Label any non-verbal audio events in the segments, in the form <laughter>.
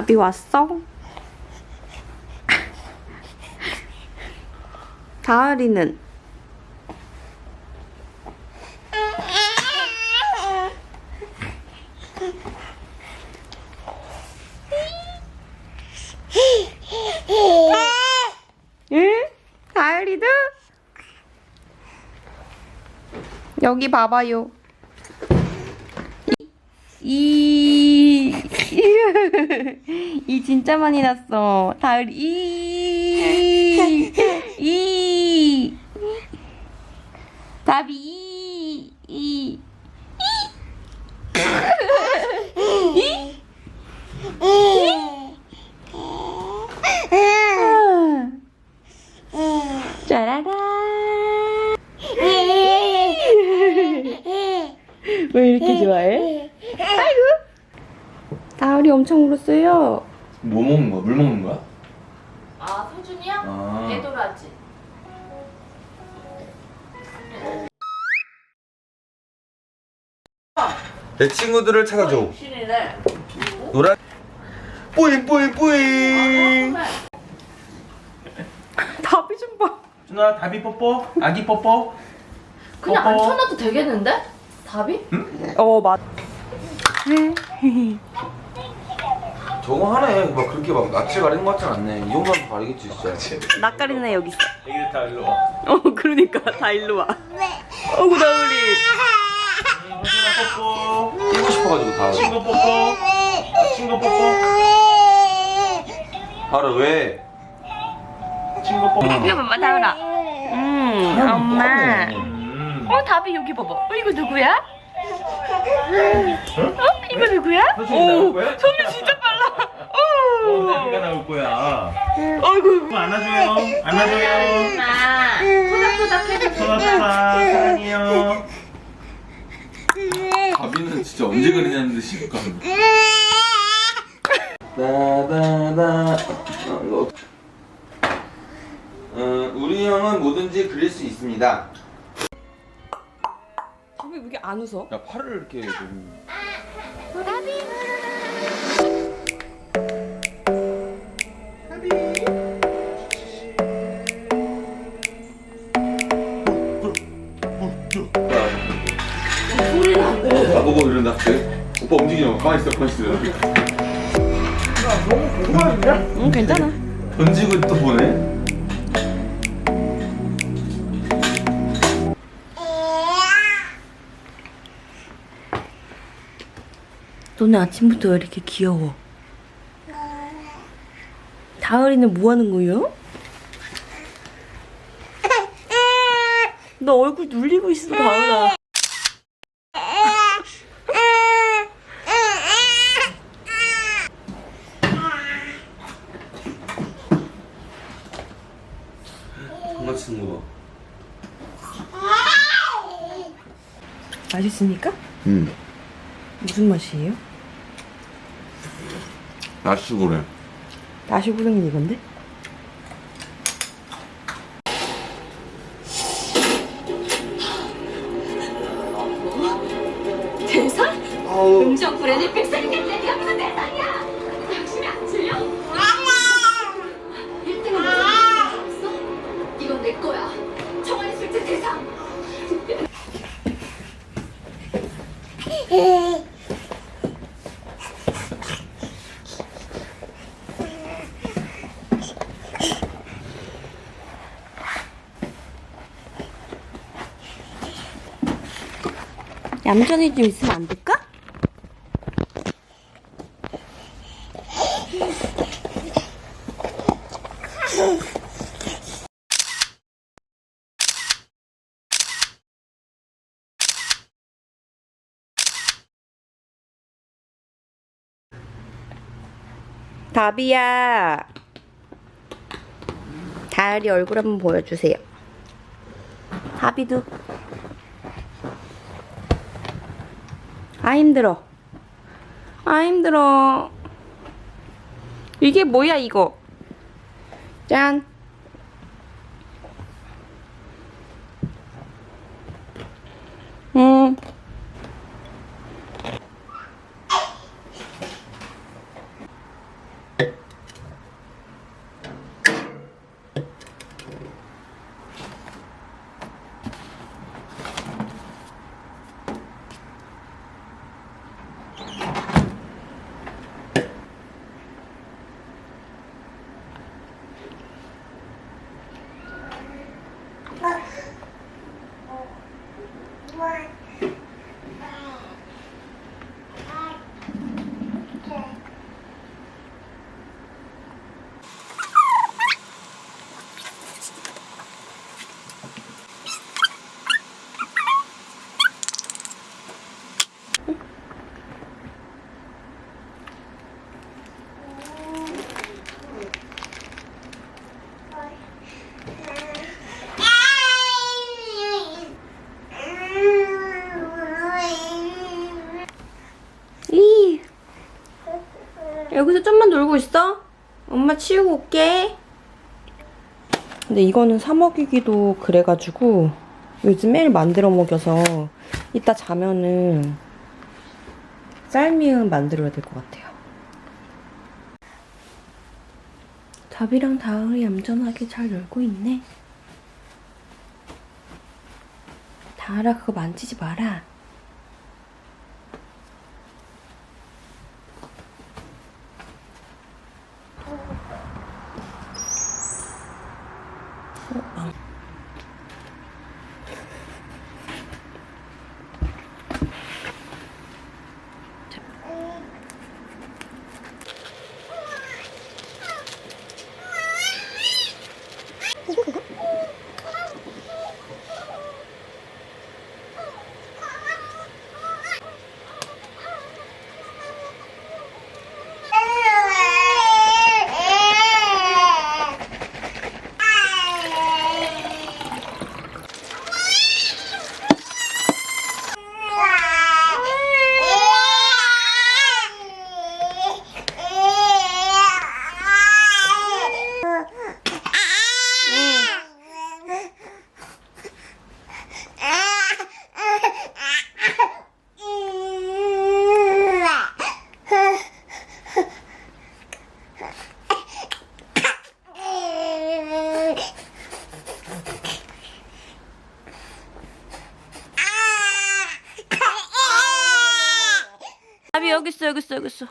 답이 왔어? 다을이는 응? 다을이도? 여기 봐봐요. 이 진짜 많이 났어. 다을 이, 이, 답이 이, 이, 짜라라. 왜 이렇게 좋아해? 아이고. 다을이 울었어요. 뭐 먹는 거야? 물 먹는 거야? 아, 서준이야? 아. 배도라지. 내 친구들을 찾아줘. 신이네. 노란 뿌잉 뿌잉 뿌잉. 답이 좀 봐. 준아 다비 뽀뽀 아기 뽀뽀. 그냥 안. 쳐놔도 되겠는데? 답이? 어, 맞. <laughs> 저거 하네. 막 그렇게 막 낯을 가리는 것 같진 않네. 이 정도면 가리겠지 진짜. 낯가리는 애 여기 있어. 애기들 다 일로 와. 어, 그러니까 다 일로 와. 어구 다을이. 준아 뽀뽀. 끼고 싶어가지고 다. 친구 뽀뽀 친구 뽀뽀 알아 왜? 친구 뽀뽀 이거 봐봐 다을아. 음, 엄마. 음. 어, 답이 여기 봐봐. 어, 이거 누구야? 어? 이거 누구야? 거야? 손이 진짜 빨라. 어, 오. 나비가 나올 거야 아이고. 안아줘요 안아줘요 아, 토닥토닥 해줘. 소나타라 사랑해요 가비는 진짜 언제 그리냐는 듯이 가. 나나나. 어, 이거. 어, 우리 형은 뭐든지 그릴 수 있습니다. 왜 이렇게 안 웃어? 야 팔을 이렇게 좀. 소리 나는데. 나보고 이런다. 오빠 움직이지 마. 가만히 있어, 가만히 있어. 응, 괜찮아. 던지고 또 보네. 너네 아침부터 왜 이렇게 귀여워? 다을이는 뭐 하는 거예요? 너 얼굴 눌리고 있어, 다을아. 장난치는 거 봐. 맛있습니까? 응. 무슨 맛이에요? 나시고래. 나시고랭이 이건데? 대상? 아우. 음정 브랜드 백살이겠지? 네가 무슨 대상이야? 얌전히 좀 있으면 안 될까? 다비야. 다리 얼굴 한번 보여주세요. 다비도. 아 힘들어. 아 힘들어. 이게 뭐야 이거? 짠. 음. 이. 여기서 좀만 놀고 있어. 엄마 치우고 올게. 근데 이거는 사 먹이기도 그래가지고 요즘 매일 만들어 먹여서 이따 자면은 쌀미음 만들어야 될 것 같아요. 답이랑 다을이 얌전하게 잘 놀고 있네. 다을아 그거 만지지 마라. 여기 있어 여기 있어 여기 있어.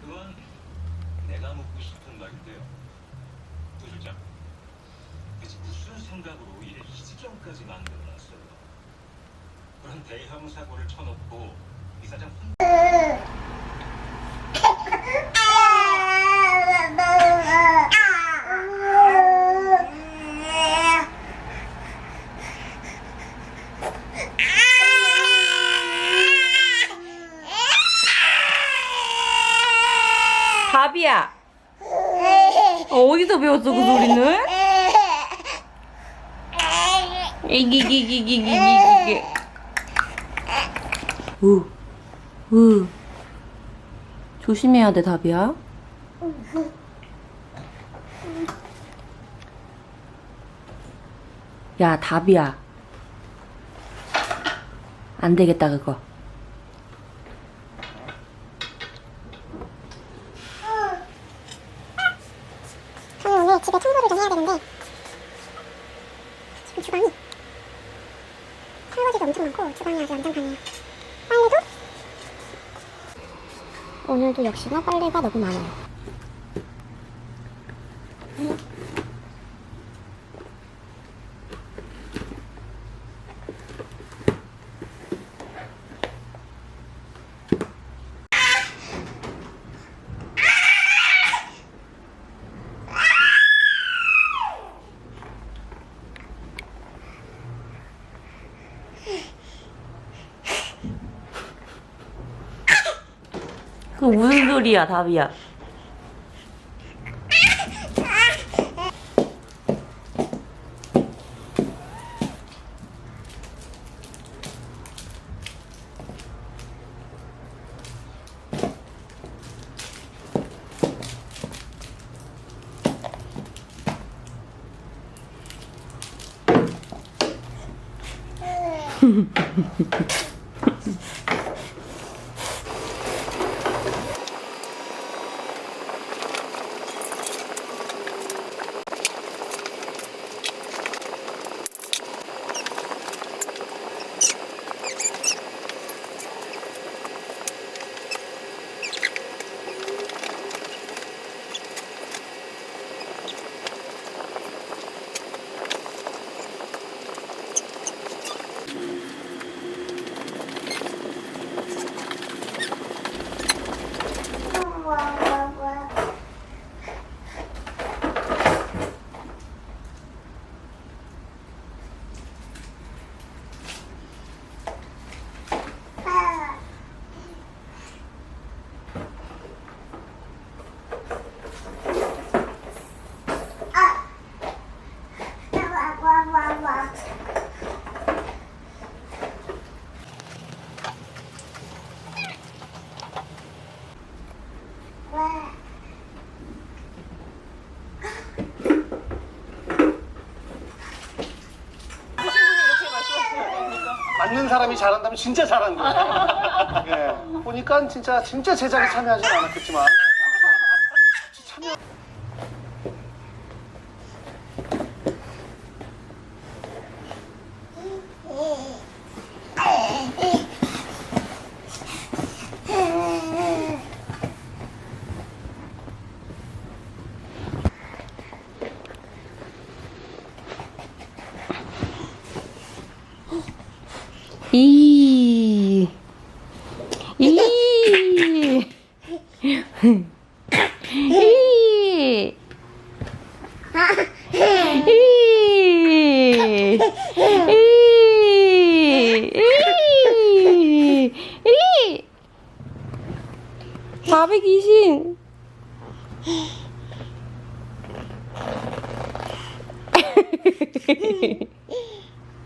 그건 묻고 싶은 말인데요. 부실장, 대체 무슨 생각으로 이래 이 지경까지 만들어놨어요? 그런 대형 사고를 쳐놓고 이사장 혼 답이야. 어디서 배웠어 그 소리는? 이기기기기기기기. 우, 우. 조심해야 돼 답이야. 야 답이야. 안 되겠다 그거. 저는 오늘 집에 청소를 좀 해야 되는데 지금 주방이 설거지도 엄청 많고 주방이 아주 난장판이에요 빨래도 오늘도 역시나 빨래가 너무 많아요 그 무슨 소리야 답이야. <laughs> 맞는 사람이 잘한다면 진짜 잘한 거예요. <laughs> 예. 보니까 진짜 진짜 제작에 참여하진 않았겠지만 이. 이. 이. 이. 이. 이. 밥의 귀신.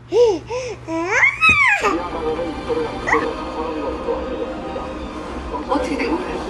<laughs> 어떻게 된 거예요?